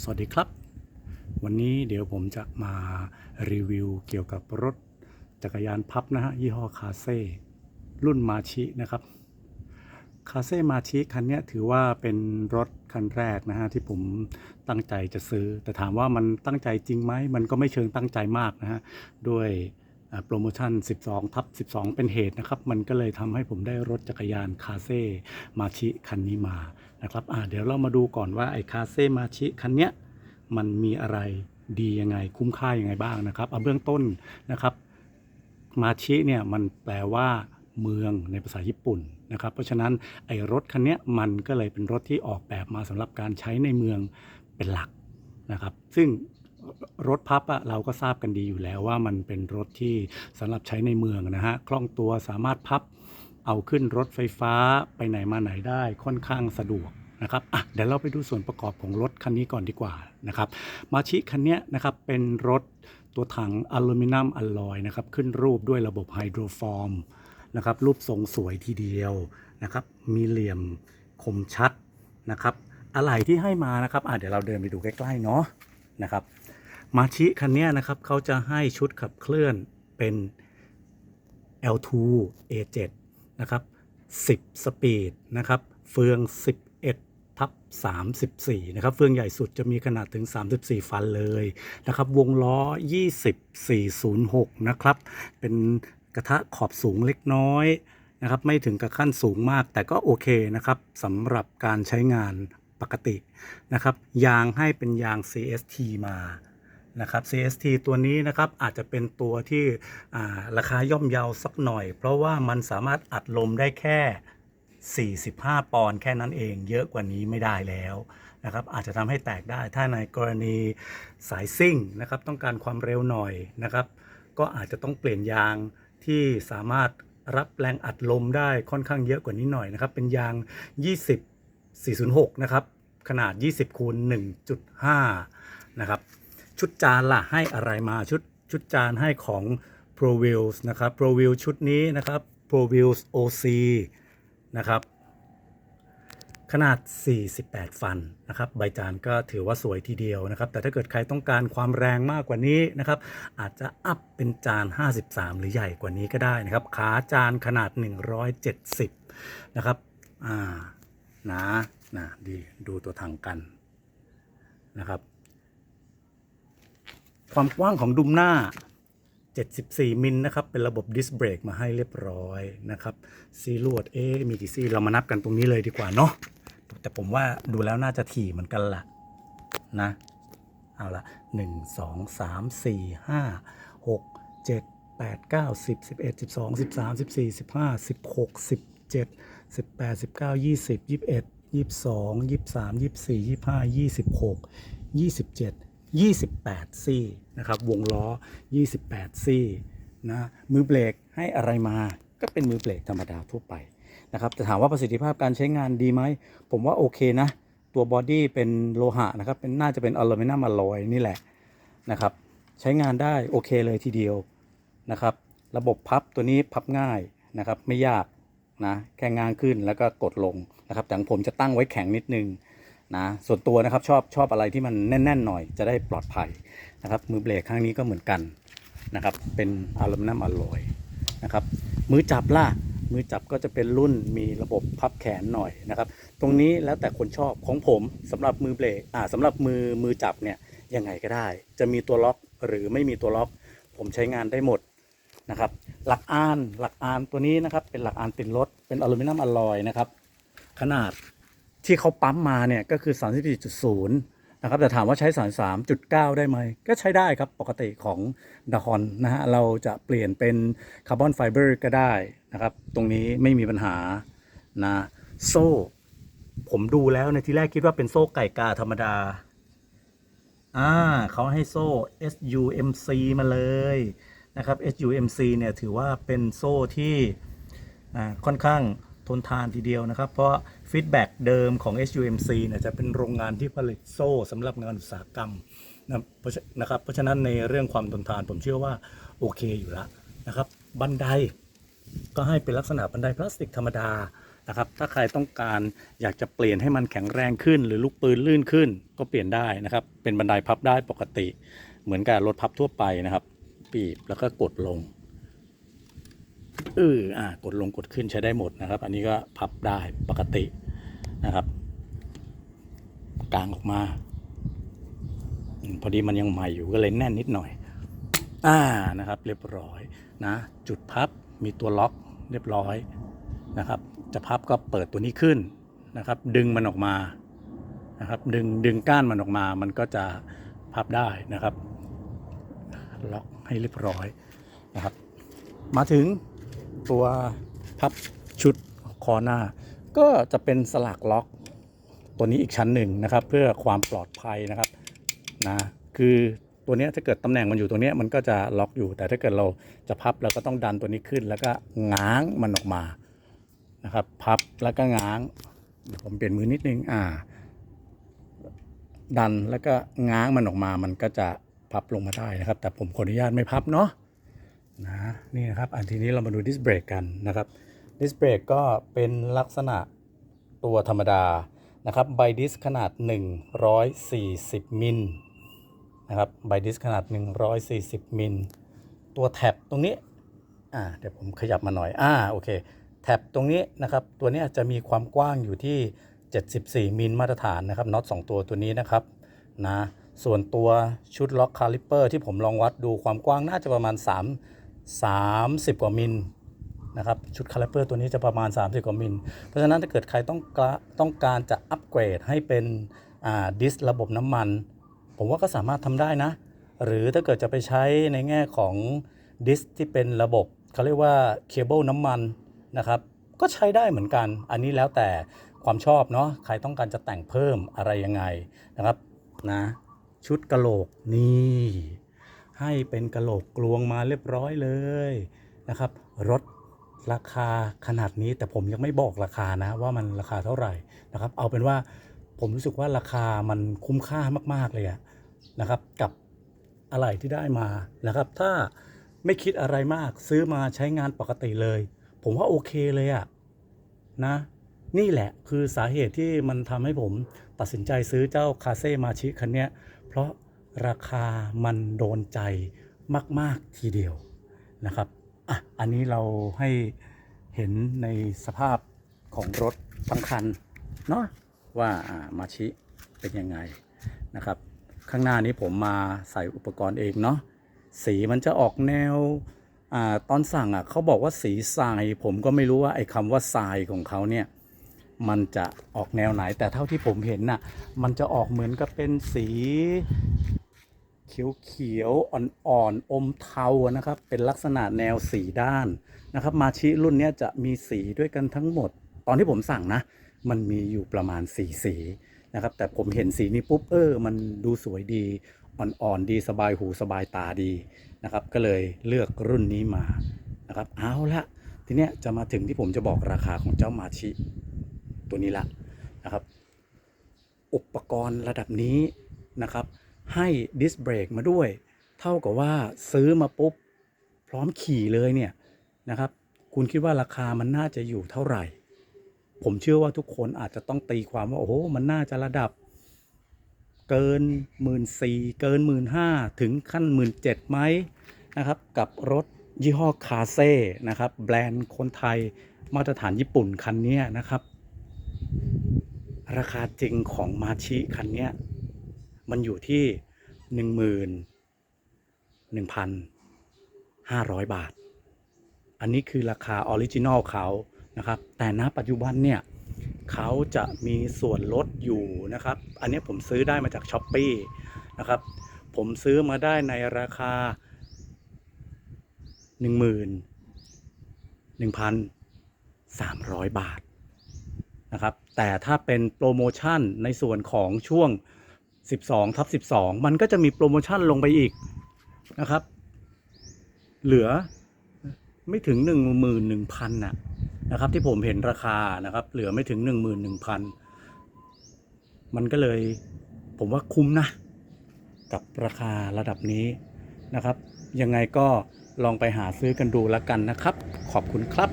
สวัสดีครับ วันนี้เดี๋ยวผมจะมารีวิวเกี่ยวกับรถจักรยานพับนะฮะ ยี่ห้อคาเซ่รุ่นมาชินะครับ คาเซ่มาชิคันนี้ถือว่าเป็นรถคันแรกนะฮะ ที่ผมตั้งใจจะซื้อ แต่ถามว่ามันตั้งใจจริงไหม มันก็ไม่เชิงตั้งใจมากนะฮะ ด้วยโปรโมชั่น 12 ทับ 12 เป็นเหตุนะครับ มันก็เลยทำให้ผมได้รถจักรยานคาเซ่มาชิคันนี้มา นะครับเดี๋ยวเรามาดูก่อนว่าไอ้คาเซมาชิคันเนี้ยมันมีอะไรดียังไงคุ้มค่ายังไงบ้างนะครับเอาเบื้องต้นนะครับมาชิเนี่ยมันแปลว่าเมืองในภาษาญี่ปุ่นนะครับ เพราะฉะนั้นไอ้รถคันเนี้ยมันก็เลยเป็นรถที่ออกแบบมาสำหรับการใช้ในเมืองเป็นหลักนะครับ ซึ่งรถพับอะเราก็ทราบกันดีอยู่แล้วว่ามันเป็นรถที่สำหรับใช้ในเมืองนะฮะคล่องตัวสามารถพับ เอาขึ้นรถไฟฟ้าไปไหนมาไหนได้ค่อนข้างสะดวกนะครับอะเดี๋ยวเราไปดูส่วนประกอบของรถคันนี้ก่อนดีกว่านะครับ มาชิคันเนี้ยนะครับเป็นรถตัวถังอลูมิเนียมอลลอยนะครับขึ้นรูปด้วยระบบไฮโดรฟอร์มนะครับรูปทรงสวยทีเดียวนะครับมีเหลี่ยมคมชัดนะครับอะไรที่ให้มานะครับอะเดี๋ยวเราเดินไปดูใกล้ๆเนาะนะครับมาชิคันเนี้ยนะครับเขาจะให้ชุดขับเคลื่อนเป็น L2 A7 นะครับ 10 สปีดนะครับ เฟือง 11 ทับ 34 นะครับ เฟืองใหญ่สุดจะมีขนาดถึง 34 ฟันเลยนะครับ วงล้อ 20406 นะครับ เป็นกระทะขอบสูงเล็กน้อยนะครับ ไม่ถึงกับขั้นสูงมาก แต่ก็โอเคนะครับสำหรับการใช้งานปกตินะครับ ยางให้เป็นยาง CST มา นะครับ CST ตัวนี้นะครับอาจจะเป็นตัวที่าราคาย่อมเยาสักหน่อย เพราะว่ามันสามารถอัดลมได้แค่ 45 ปอนด์แค่นั้นเองเยอะกว่านี้ไม่ได้แล้วนะครับอาจจะทำให้แตกได้ถ้าในกรณีสายซิ่งนะครับต้องการความเร็วหน่อยนะครับก็อาจจะต้องเปลี่ยนยางที่สามารถรับแรงอัดลมได้ค่อนข้างเยอะกว่านี้หน่อยนะครับเป็นยาง 20 406 นะครับขนาด 20คูณ1.5 นะครับ ชุดจานล่ะให้อะไรมาชุดชุดจานให้ของ Pro Wheels นะครับ Pro Wheels ชุดนี้นะครับ Pro Wheels OC นะครับ ขนาด 48 ฟันนะครับ ใบจานก็ถือว่าสวยทีเดียวนะครับ แต่ถ้าเกิดใครต้องการความแรงมากกว่านี้นะครับ อาจจะอัพเป็นจาน 53 หรือใหญ่กว่านี้ก็ได้นะครับ ขาจานขนาด 170 นะครับ อ่านะนะดีดูตัวถังกันนะครับ ความกว้างของดุมหน้า 74 มิลนะครับ เป็นระบบดิสเบรกมาให้เรียบร้อยนะครับซีลวดเอ๊มีกี่ซีเรามานับกันตรงนี้เลยดีกว่าเนาะแต่ผมว่าดูแล้วน่าจะถี่เหมือนกันละนะ เอาละ1 2 3 4 5 6 7 8 9 10 11 12 13 14 15 16 17 18 19 20 21 22 23 24 25 26 27 28 ซี่นะครับ วงล้อ 28 ซี่นะมือเบรกให้อะไรมาก็เป็นมือเบรกธรรมดาทั่วไปนะครับแต่ถามว่าประสิทธิภาพการใช้งานดีไหม ผมว่าโอเคนะ ตัวบอดี้เป็นโลหะนะครับเป็นน่าจะเป็นอลูมิเนียมอลลอยนี่แหละนะครับ ใช้งานได้โอเคเลยทีเดียวนะครับ ระบบพับตัวนี้พับง่ายนะครับ ไม่ยากนะแค่ง้างขึ้นแล้วก็กดลงนะครับแต่ผมจะตั้งไว้แข็งนิดนึง นะส่วนตัวนะครับชอบชอบอะไรที่มันแน่นๆหน่อยจะได้ปลอดภัยนะครับ มือเบรกข้างนี้ก็เหมือนกันนะครับ เป็นอลูมิเนียมอลลอยนะครับ มือจับล่ะมือจับก็จะเป็นรุ่นมีระบบพับแขนหน่อยนะครับ ตรงนี้แล้วแต่คนชอบของผมสำหรับมือเบรกอ่าสำหรับมือมือจับเนี่ยยังไงก็ได้ จะมีตัวล็อกหรือไม่มีตัวล็อก ผมใช้งานได้หมดนะครับ หลักอานหลักอานตัวนี้นะครับ เป็นหลักอานติดรถเป็นอลูมิเนียมอลลอยนะครับ ขนาด ที่เขาปั๊มมาเนี่ยก็คือ 34.0นะครับแต่ถามว่าใช้ 33.9 ได้ไหม ก็ใช้ได้ครับปกติของดาคอนนะฮะเราจะเปลี่ยนเป็นคาร์บอนไฟเบอร์ก็ได้นะครับ ตรงนี้ไม่มีปัญหานะโซ่ ผมดูแล้วในที่แรกคิดว่าเป็นโซ่ไก่กาธรรมดาอ่าเขาให้โซ่ SUMC มาเลยนะครับ SUMC เนี่ยถือว่าเป็นโซ่ที่อ่าค่อนข้าง ทนทานทีเดียวนะครับ เพราะฟีดแบ็กเดิมของ SUMC เนี่ยจะเป็นโรงงานที่ผลิตโซ่สำหรับงานอุตสาหกรรมนะนะครับเพราะฉะนั้นในเรื่องความทนทานผมเชื่อว่าโอเคอยู่แล้วนะครับ บันไดก็ให้เป็นลักษณะบันไดพลาสติกธรรมดานะครับถ้าใครต้องการอยากจะเปลี่ยนให้มันแข็งแรงขึ้น หรือลูกปืนลื่นขึ้นก็เปลี่ยนได้นะครับ เป็นบันไดพับได้ปกติ เหมือนกับรถพับทั่วไปนะครับ ปีบแล้วก็กดลง เอออ่ากดลงกดขึ้นใช้ได้หมดนะครับ อันนี้ก็พับได้ปกตินะครับกลางออกมา พอดีมันยังใหม่อยู่ก็เลยแน่นนิดหน่อย อ่านะครับ เรียบร้อยนะ จุดพับมีตัวล็อกเรียบร้อยนะครับ จะพับก็เปิดตัวนี้ขึ้นนะครับ ดึงมันออกมานะครับ ดึงดึงก้านมันออกมา มันก็จะพับได้นะครับ ล็อกให้เรียบร้อยนะครับ มาถึง ตัวพับชุดคอหน้า ก็จะเป็นสลักล็อกตัวนี้อีกชั้นหนึ่งนะครับ เพื่อความปลอดภัยนะครับนะคือตัวนี้ถ้าเกิดตำแหน่งมันอยู่ตรงนี้มันก็จะล็อกอยู่ แต่ถ้าเกิดเราจะพับเราก็ต้องดันตัวนี้ขึ้น แล้วก็ง้างมันออกมานะครับ พับแล้วก็ง้างเดี๋ยวผมเปลี่ยนมือนิดนึงอ่า ดันแล้วก็ง้างมันออกมา มันก็จะพับลงมาได้นะครับ แต่ผมขออนุญาตไม่พับเนาะ นะนี่นะครับอันทีนี้เรามาดูดิสเบรกกันนะครับดิสเบรกก็เป็นลักษณะตัวธรรมดานะครับไบดิสขนาด 140 มิลนะครับไบดิสขนาด 140 มิล ตัวแท็บตรงนี้อ่าเดี๋ยวผมขยับมาหน่อยอ่าโอเคแท็บตรงนี้นะครับตัวนี้จะมีความกว้างอยู่ที่ 74 มิลมาตรฐานนะครับน็อต2ตัวตัวนี้นะครับนะส่วนตัวชุดล็อกคาลิปเปอร์ที่ผมลองวัดดูความกว้างน่าจะประมาณ 3 30 กว่ามิลนะครับชุดคาลิเปอร์ตัวนี้จะประมาณ 30 กว่ามิล เพราะฉะนั้นถ้าเกิดใครต้องกะต้องการจะอัปเกรดให้เป็นดิสระบบน้ำมัน ผมว่าก็สามารถทำได้นะ หรือถ้าเกิดจะไปใช้ในแง่ของดิสที่เป็นระบบเขาเรียกว่าเคเบิลน้ำมันนะครับก็ใช้ได้เหมือนกัน อันนี้แล้วแต่ความชอบเนาะใครต้องการจะแต่งเพิ่มอะไรยังไงนะครับนะชุดกระโหลกนี่ ให้เป็นกระโหลกกลวงมาเรียบร้อยเลยนะครับ รถราคาขนาดนี้แต่ผมยังไม่บอกราคานะว่ามันราคาเท่าไหร่นะครับ เอาเป็นว่าผมรู้สึกว่าราคามันคุ้มค่ามาก ๆ เลยอะนะครับ กับอะไรที่ได้มานะครับ ถ้าไม่คิดอะไรมากซื้อมาใช้งานปกติเลย ผมว่าโอเคเลยอะนะ นี่แหละคือสาเหตุที่มันทำให้ผมตัดสินใจซื้อเจ้าคาเซ่มาชิคันเนี้ยเพราะ ราคามันโดนใจมาก ๆ ทีเดียวนะครับอะอันนี้เราให้เห็นในสภาพของรถทั้งคันเนาะว่ามาชิเป็นยังไงนะครับ ข้างหน้านี้ผมมาใส่อุปกรณ์เองเนาะสีมันจะออกแนวอ่าตอนสั่งอะเขาบอกว่าสีทรายผมก็ไม่รู้ว่าไอ้คำว่าทรายของเขาเนี่ยมันจะออกแนวไหนแต่เท่าที่ผมเห็นน่ะมันจะออกเหมือนกับเป็นสี เขียวๆอ่อนๆอมเทานะครับ เป็นลักษณะแนวสีด้านนะครับ มาชิรุ่นนี้จะมีสีด้วยกันทั้งหมด ตอนที่ผมสั่งนะ มันมีอยู่ประมาณสีสีนะครับ แต่ผมเห็นสีนี้ปุ๊บเออ มันดูสวยดีอ่อนๆดีสบายหูสบายตาดีนะครับ ก็เลยเลือกรุ่นนี้มานะครับ เอาละทีเนี้ยจะมาถึงที่ผมจะบอกราคาของเจ้ามาชิตัวนี้ละนะครับ อุปกรณ์ระดับนี้นะครับ ให้ดิสเบรกมาด้วย เท่ากับว่าซื้อมาปุ๊บ พร้อมขี่เลยเนี่ยนะครับ คุณคิดว่าราคามันน่าจะอยู่เท่าไหร่ ผมเชื่อว่าทุกคนอาจจะต้องตีความว่า โอ้โห มันน่าจะระดับ เกินหมื่นสี่เกินหมื่นห้าถึงขั้นหมื่นเจ็ดไหมนะครับ กับรถยี่ห้อคาเซ่นะครับ แบรนด์คนไทยมาตรฐานญี่ปุ่นคันนี้นะครับ ราคาจริงของมาชิคันนี้ มันอยู่ที่หนึ่งหมื่นหนึ่งพันห้าร้อยบาท อันนี้คือราคาออริจินอลเขานะครับ แต่ณปัจจุบันเนี่ยเขาจะมีส่วนลดอยู่นะครับ อันนี้ผมซื้อได้มาจากช้อปปีนะครับ ผมซื้อมาได้ในราคาหนึ่งหมื่นหนึ่งพันสามร้อยบาทนะครับ แต่ถ้าเป็นโปรโมชั่นในส่วนของช่วง 12ทับ12 มันก็จะมีโปรโมชั่นลงไปอีกนะครับ เหลือไม่ถึง 11,000น่ะนะครับ ที่ผมเห็นราคานะครับ เหลือไม่ถึง 11,000 มันก็เลยผมว่าคุ้มนะ กับราคาระดับนี้นะครับ ยังไงก็ลองไปหาซื้อกันดูแล้วกันนะครับ ขอบคุณครับ